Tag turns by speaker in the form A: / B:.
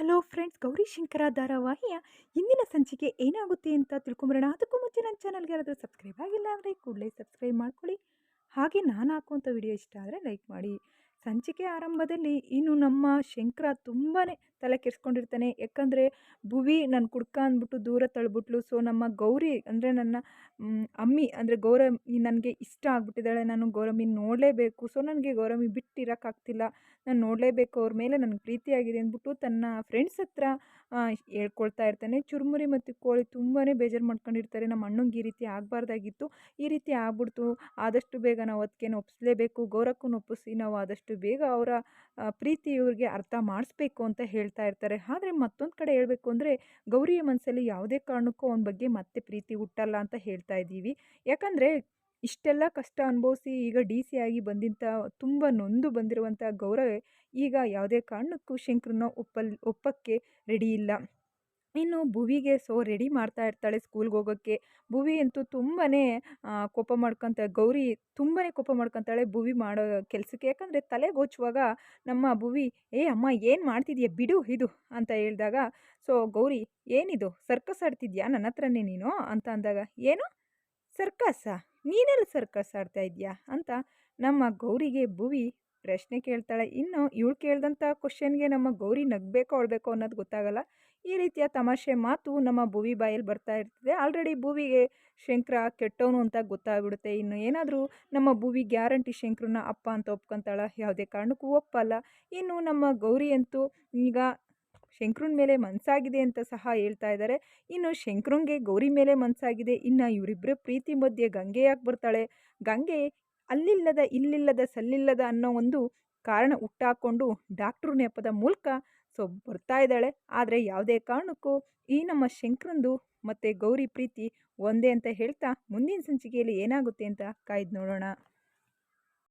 A: Hello friends, Gauri Shankara ಧಾರಾವಾಹಿಯ ಇಂದಿನ ಸಂಚಿಕೆ ಏನಾಗುತ್ತೆ ಅಂತ ತಿಳ್ಕೊಂಬರೋಣ ಅದಕ್ಕೂ ಮುಂಚೆ ನನ್ನ ಚಾನಲ್ಗೆ ಯಾರಾದರೂ ಸಬ್ಸ್ಕ್ರೈಬ್ ಆಗಿಲ್ಲ ಅಂದರೆ ಕೂಡಲೇ ಸಬ್ಸ್ಕ್ರೈಬ್ ಮಾಡ್ಕೊಳ್ಳಿ. ಹಾಗೆ ನಾನು ಹಾಕುವಂಥ ವಿಡಿಯೋ ಇಷ್ಟ ಆದರೆ ಲೈಕ್ ಮಾಡಿ. ಸಂಚಿಕೆ ಆರಂಭದಲ್ಲಿ ಇನ್ನು ನಮ್ಮ ಶಂಕರ ತುಂಬಾ ತಲೆ ಕೆಡಿಸ್ಕೊಂಡಿರ್ತಾನೆ. ಯಾಕಂದರೆ ಭುವಿ ನನ್ನ ಕುಡ್ಕ ಅಂದ್ಬಿಟ್ಟು ದೂರ ತಳ್ಬಿಟ್ಲು. ಸೊ, ನಮ್ಮ ಗೌರಿ ಅಂದರೆ ನನ್ನ ಅಮ್ಮಿ ಅಂದರೆ ಗೌರಮ್ಮಿ ನನಗೆ ಇಷ್ಟ ಆಗಿಬಿಟ್ಟಿದ್ದಾಳೆ. ನಾನು ಗೌರಮ್ಮಿ ನೋಡಲೇಬೇಕು. ಸೊ, ನನಗೆ ಗೌರಮ್ಮಿ ಬಿಟ್ಟಿರೋಕ್ಕಾಗ್ತಿಲ್ಲ. ನಾನು ನೋಡಲೇಬೇಕು. ಅವ್ರ ಮೇಲೆ ನನಗೆ ಪ್ರೀತಿಯಾಗಿದೆ ಅಂದ್ಬಿಟ್ಟು ತನ್ನ ಫ್ರೆಂಡ್ಸ್ ಹತ್ರ ಹೇಳ್ಕೊಳ್ತಾ ಇರ್ತಾನೆ. ಚುರುಮುರಿ ಮತ್ತು ಕೋಳಿ ತುಂಬಾ ಬೇಜಾರು ಮಾಡ್ಕೊಂಡಿರ್ತಾರೆ. ನಮ್ಮ ಅಣ್ಣಂಗೆ ಈ ರೀತಿ ಆಗಬಾರ್ದಾಗಿತ್ತು. ಈ ರೀತಿ ಆಗ್ಬಿಡ್ತು. ಆದಷ್ಟು ಬೇಗ ನಾವು ಅದಕ್ಕೇನು ಒಪ್ಪಿಸ್ಲೇಬೇಕು ಗೌರಕ್ಕೂ ಒಪ್ಪಿಸಿ ನಾವು ಆದಷ್ಟು ಬೇಗ ಅವರ ಪ್ರೀತಿ ಇವ್ರಿಗೆ ಅರ್ಥ ಮಾಡಿಸ್ಬೇಕು ಅಂತ ಹೇಳ್ತಾ ಇರ್ತಾರೆ. ಆದರೆ ಮತ್ತೊಂದು ಕಡೆ ಹೇಳಬೇಕು ಅಂದರೆ, ಗೌರಿಯ ಮನಸ್ಸಲ್ಲಿ ಯಾವುದೇ ಕಾರಣಕ್ಕೂ ಅವನ ಬಗ್ಗೆ ಮತ್ತೆ ಪ್ರೀತಿ ಹುಟ್ಟಲ್ಲ ಅಂತ ಹೇಳ್ತಾ ಇದ್ದೀವಿ. ಯಾಕಂದರೆ ಇಷ್ಟೆಲ್ಲ ಕಷ್ಟ ಅನುಭವಿಸಿ ಈಗ ಡಿ ಸಿ ಆಗಿ ಬಂದಿಂಥ ತುಂಬ ನೊಂದು ಬಂದಿರುವಂಥ ಗೌರವೇ ಈಗ ಯಾವುದೇ ಕಾರಣಕ್ಕೂ ಶಂಕರನ್ನ ಒಪ್ಪಲ್, ಒಪ್ಪಕ್ಕೆ ರೆಡಿ ಇಲ್ಲ. ಇನ್ನು ಭುವಿಗೆ ಸೋ ರೆಡಿ ಮಾಡ್ತಾ ಇರ್ತಾಳೆ ಸ್ಕೂಲ್ಗೆ ಹೋಗೋಕ್ಕೆ ಭುವಿ ಅಂತೂ ತುಂಬಾ ಕೋಪ ಮಾಡ್ಕೊತ, ಗೌರಿ ತುಂಬಾ ಕೋಪ ಮಾಡ್ಕೊತಾಳೆ ಭುವಿ ಮಾಡೋ ಕೆಲಸಕ್ಕೆ. ಯಾಕಂದರೆ ತಲೆಗೆ ಹೋಚುವಾಗ ನಮ್ಮ ಭುವಿ, ಏ ಅಮ್ಮ, ಏನು ಮಾಡ್ತಿದ್ಯಾ? ಬಿಡು ಇದು, ಅಂತ ಹೇಳಿದಾಗ, ಸೊ ಗೌರಿ, ಏನಿದು? ಸರ್ಕಸ್ ಆಡ್ತಿದ್ಯಾ? ನನ್ನ ಹತ್ರನೇ ನೀನು? ಅಂತ ಅಂದಾಗ, ಏನು? ಸರ್ಕಸ್ಸಾ ನೀನೆಲ್ಲ ಸರ್ಕಸ್ ಆಡ್ತಾ ಇದೆಯಾ? ಅಂತ ನಮ್ಮ ಗೌರಿಗೆ ಭುವಿ ಪ್ರಶ್ನೆ ಕೇಳ್ತಾಳೆ. ಇನ್ನು ಇವಳು ಕೇಳ್ದಂಥ ಕ್ವಶನ್ಗೆ ನಮ್ಮ ಗೌರಿ ನಗಬೇಕೋ ಅಳ್ಬೇಕೋ ಅನ್ನೋದು ಗೊತ್ತಾಗಲ್ಲ. ಈ ರೀತಿಯ ತಮಾಷೆ ಮಾತು ನಮ್ಮ ಭೂವಿ ಬಾಯಲ್ಲಿ ಬರ್ತಾ ಇರ್ತದೆ. ಆಲ್ರೆಡಿ ಭೂವಿಗೆ ಶಂಕರ ಕೆಟ್ಟವನು ಅಂತ ಗೊತ್ತಾಗ್ಬಿಡುತ್ತೆ. ಇನ್ನು ಏನಾದರೂ ನಮ್ಮ ಭೂವಿ ಗ್ಯಾರಂಟಿ ಶಂಕರನ್ನ ಅಪ್ಪ ಅಂತ ಒಪ್ಕೊಂತಾಳ, ಯಾವುದೇ ಕಾರಣಕ್ಕೂ ಒಪ್ಪಲ್ಲ. ಇನ್ನು ನಮ್ಮ ಗೌರಿ ಅಂತೂ ಈಗ ಶಂಕ್ರನ ಮೇಲೆ ಮನಸ್ಸಾಗಿದೆ ಅಂತ ಸಹ ಹೇಳ್ತಾ ಇದ್ದಾರೆ ಇನ್ನು ಶಂಕ್ರನ್ಗೆ ಗೌರಿ ಮೇಲೆ ಮನಸ್ಸಾಗಿದೆ ಇನ್ನು ಇವರಿಬ್ಬರ ಪ್ರೀತಿ ಮಧ್ಯೆ ಗಂಗೆ ಯಾಕೆ ಬರ್ತಾಳೆ. ಗಂಗೆ ಅಲ್ಲಿಲ್ಲದ ಇಲ್ಲಿಲ್ಲದ ಸಲ್ಲಿಲ್ಲದ ಅನ್ನೋ ಒಂದು ಕಾರಣ ಹುಟ್ಟಾಕೊಂಡು ಡಾಕ್ಟ್ರು ನೆಪದ ಮೂಲಕ ಸೊ ಬರ್ತಾ ಇದ್ದಾಳೆ. ಆದರೆ ಯಾವುದೇ ಕಾರಣಕ್ಕೂ ಈ ನಮ್ಮ ಶಂಕರಂದು ಮತ್ತು ಗೌರಿ ಪ್ರೀತಿ ಒಂದೇ ಅಂತ ಹೇಳ್ತಾ ಮುಂದಿನ ಸಂಚಿಕೆಯಲ್ಲಿ ಏನಾಗುತ್ತೆ ಅಂತ ಕಾಯ್ದು ನೋಡೋಣ.